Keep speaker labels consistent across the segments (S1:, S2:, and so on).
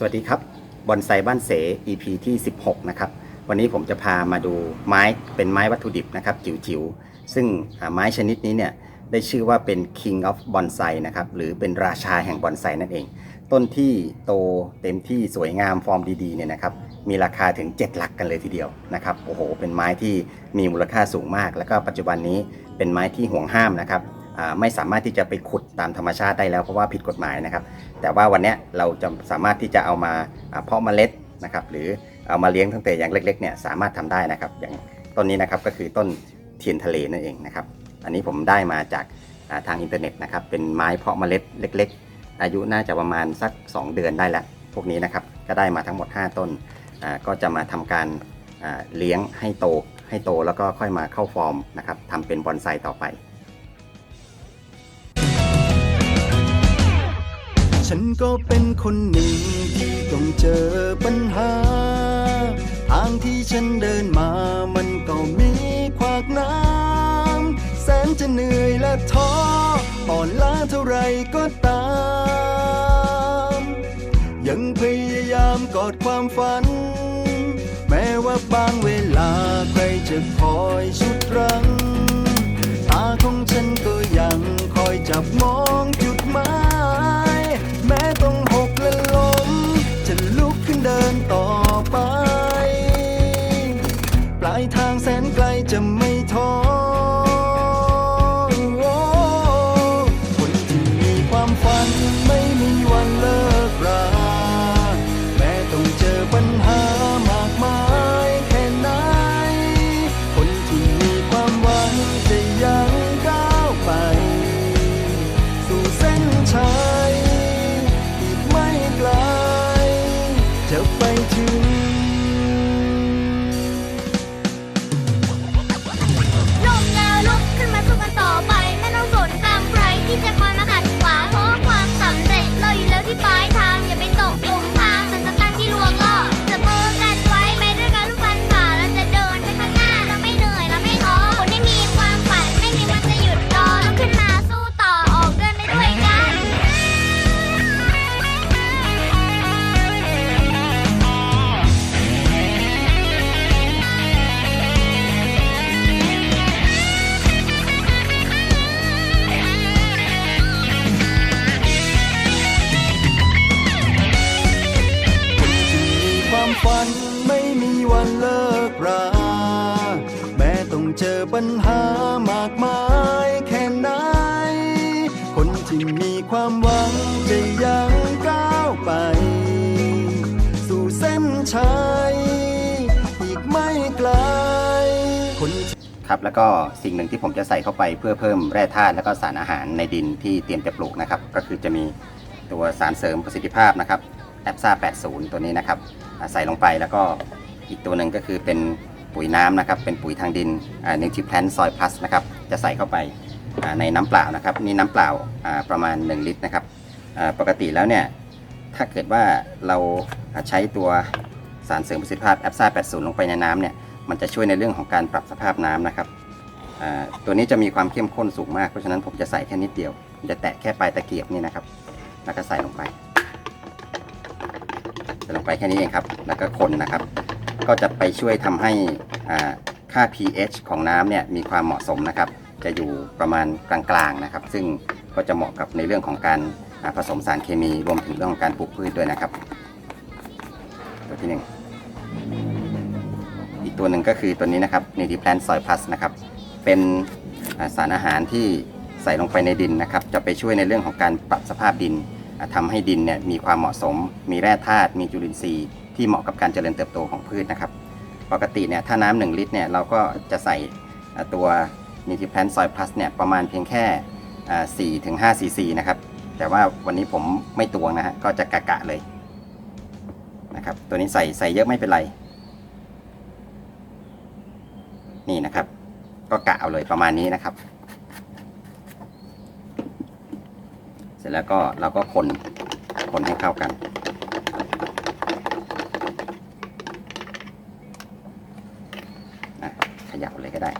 S1: สวัสดีครับบอนไซบ้านเส EP ที่ 16 นะครับ วันนี้ผมจะพามาดูไม้เป็นไม้วัตถุดิบนะครับจิ๋วๆ ซึ่งไม้ชนิดนี้เนี่ยได้ชื่อว่าเป็น King of Bonsai นะครับหรือเป็นราชาแห่งบอนไซนั่นเอง ต้นที่โตเต็มที่สวยงามฟอร์มดีๆเนี่ยนะครับมีราคาถึง 7 หลักกันเลยทีเดียวนะครับโอ้โห เป็นไม้ที่มีมูลค่าสูงมาก แล้วก็ปัจจุบันนี้เป็นไม้ที่ห่วงห้ามนะครับไม่สามารถที่จะไปขุดตามธรรมชาติได้แล้วเพราะว่าผิดกฎหมายนะครับ แต่ว่าวันนี้เราจะสามารถที่จะเอามาเพาะเมล็ดนะครับหรือเอามาเลี้ยงตั้งแต่อย่างเล็กๆเนี่ยสามารถทำได้นะครับ อย่างต้นนี้นะครับก็คือต้นเทียนทะเลนั่นเองนะครับ อันนี้ผมได้มาจากทางอินเทอร์เน็ตนะครับเป็นไม้เพาะเมล็ดเล็ก ๆ อายุน่าจะประมาณสัก 2 เดือนได้แล้วพวกนี้นะครับก็ได้มาทั้งหมด 5 ต้นก็จะมาทำการเลี้ยงให้โตให้โตแล้วก็ค่อยมาเข้าฟอร์มนะครับทำเป็นบอนไซต่อไป
S2: ฉันก็เป็นคนหนึ่งที่ต้องเจอปัญหา ทางที่ฉันเดินมามันก็มีขวากน้ำแสนจะเหนื่อยและท้ออ่อนล้าเท่าไรก็ตาม ยังพยายามกอดความฝัน แม้ว่าบางเวลาใครจะคอยชุดรั้งตาของฉันก็ยังคอยจับมองจุดหมาย ปัญหามากมายแค่ไหน คนที่มีความหวังจะยังก้าวไป สู่เส้นชัยอีกไม่ไกล
S3: คนครั
S1: บแล้วก็สิ่งหนึ่งที่ผมจะใส่เข้าไปเพื่อเพิ่มแร่ธาตุแล้วก็สารอาหารในดินที่เตรียมจะปลูกนะครับ ก็คือจะมีตัวสารเสริมประสิทธิภาพนะครับแอปซ่า80 ตัวนี้นะครับใส่ลงไปแล้วก็อีกตัวหนึ่งก็คือเป็น ปุ๋ยน้ำนะครับ เป็นปุ๋ยทางดินนิวทริแพลนซอยพลัสนะครับ จะใส่เข้าไปในน้ำเปล่านะครับ นี่น้ำเปล่าประมาณ 1 ลิตรนะครับปกติแล้วเนี่ย ถ้าเกิดว่าเราใช้ตัวสารเสริมประสิทธิภาพแอปซ่า80 ลงไปในน้ำเนี่ย มันจะช่วยในเรื่องของการปรับสภาพน้ำนะครับ ตัวนี้จะมีความเข้มข้นสูงมาก เพราะฉะนั้นผมจะใส่แค่นิดเดียว จะแตะแค่ปลายตะเกียบนี่นะครับ แล้วก็ใส่ลงไปใส่ลงไปแค่นี้เองครับ แล้วก็คนนะครับ ก็จะไปช่วยทำให้ค่า pH ของน้ำเนี่ยมีความเหมาะสมนะครับ จะอยู่ประมาณกลางๆนะครับ ซึ่งก็จะเหมาะกับในเรื่องของการผสมสารเคมีรวมถึงเรื่องของการปลูกพืชด้วยนะครับ ตัวที่หนึ่งอีกตัวหนึ่งก็คือตัวนี้นะครับ n a t i v e Plant Soil Plus นะครับ เป็นสารอาหารที่ใส่ลงไปในดินนะครับ จะไปช่วยในเรื่องของการปรับสภาพดินอ่าทำให้ดินเนี่ยมีความเหมาะสม มีแร่ธาตุมีจุลินทรีย์ ที่เหมาะกับการเจริญเติบโตของพืชนะครับ ปกติเนี่ยถ้าน้ำหนึ่งลิตรเนี่ยเราก็จะใส่ตัว n a t i v e Plant Soil Plus เนี่ยประมาณเพียงแค่4ถึง5 cc นะครับแต่ว่าวันนี้ผมไม่ตวงนะฮะก็จะกะกะเลยนะครับ ตัวนี้ใส่ใส่เยอะไม่เป็นไรนี่นะครับ ก็กะเอาเลยประมาณนี้นะครับ เสร็จแล้วก็เราก็คนคนให้เข้ากันอะขยับเลยก็ได้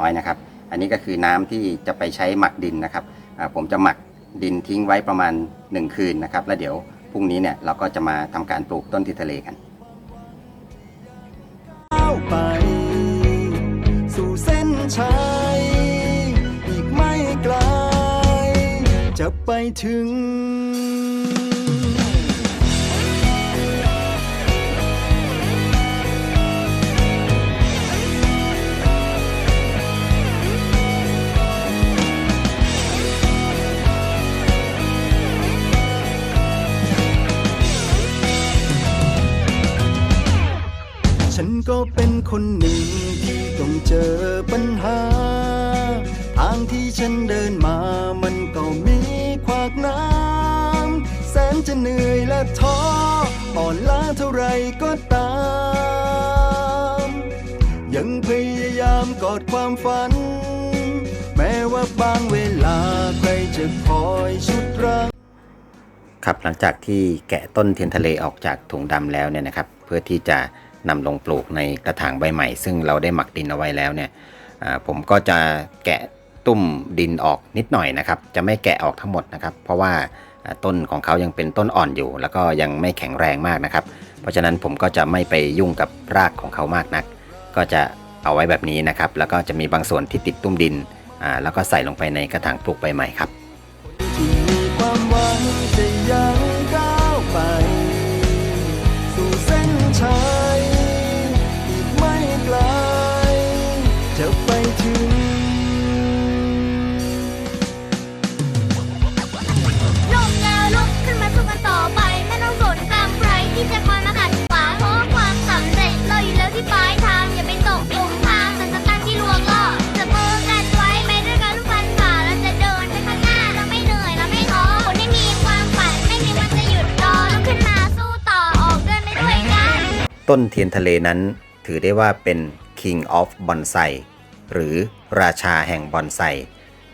S1: น้อยนะครับ อันนี้ก็คือน้ำที่จะไปใช้หมักดินนะครับผมจะหมักดินทิ้งไว้ประมาณ 1 คืนนะครับ แล้วเดี๋ยวพรุ่งนี้เนี่ยเราก็จะมาทำการปลูกต้นทิทะเลกัน
S2: ไปสู่เส้นชัยอีกไม่ไกลจะไปถึง ก็เป็นคนหนึ่งที่ต้องเจอปัญหา ทางที่ฉันเดินมามันก็มีขวากน้ำแสนจะเหนื่อยและท้ออ่อนล้าเท่าไรก็ตาม ยังพยายามกอดความฝัน แม้ว่าบางเวลาใครจะคอยชุดรั้ง
S1: ครับหลังจากที่แกะต้นเทียนทะเลออกจากถุงดำแล้วเนี่ยนะครับ เพื่อที่จะ นำลงปลูกในกระถางใบใหม่ ซึ่งเราได้หมักดินเอาไว้แล้วเนี่ยผมก็จะแกะตุ้มดินออกนิดหน่อยนะครับ จะไม่แกะออกทั้งหมดนะครับ เพราะว่าต้นของเขายังเป็นต้นอ่อนอยู่ แล้วก็ยังไม่แข็งแรงมากนะครับ เพราะฉะนั้นผมก็จะไม่ไปยุ่งกับรากของเขามากนัก ก็จะเอาไว้แบบนี้นะครับ แล้วก็จะมีบางส่วนที่ติดตุ้มดินแล้วก็ใส่ลงไปในกระถางปลูกใบใหม่ครับ ต้นเทียนทะเลนั้น ถือได้ว่าเป็น King of Bonsai หรือราชาแห่งบอนไซ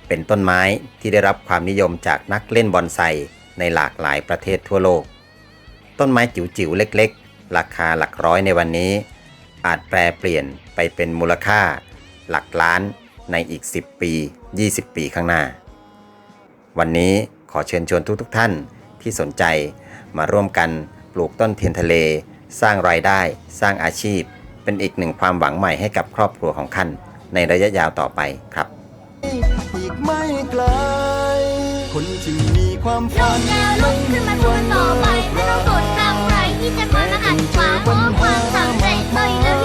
S1: เป็นต้นไม้ที่ได้รับความนิยมจากนักเล่นบอนไซในหลากหลายประเทศทั่วโลก ต้นไม้จิ๋วๆเล็กๆ ราคาหลักร้อยในวันนี้ อาจแปลเปลี่ยนไปเป็นมูลค่า หลักล้านในอีก 10 ปี 20 ปีข้างหน้า วันนี้ขอเชิญชวนทุกๆทท่านที่สนใจมาร่วมกันปลูกต้นเทียนทะเล สร้างรายได้ สร้างอาชีพ เป็นอีกหนึ่งความหวังใหม่ให้กับครอบครัวของท่านในระยะยาวต่อไปครับ
S2: อีกไม่ไกลคนที่มีความ
S3: ล
S2: ฝัน
S3: งแล้วลุกขึ้นมาสู้กันต่อไปไม่ต้องสนตามใครที่จะคอยมาขัดขวางเพราะว่าความสำเร็จเราอยู่แล้ว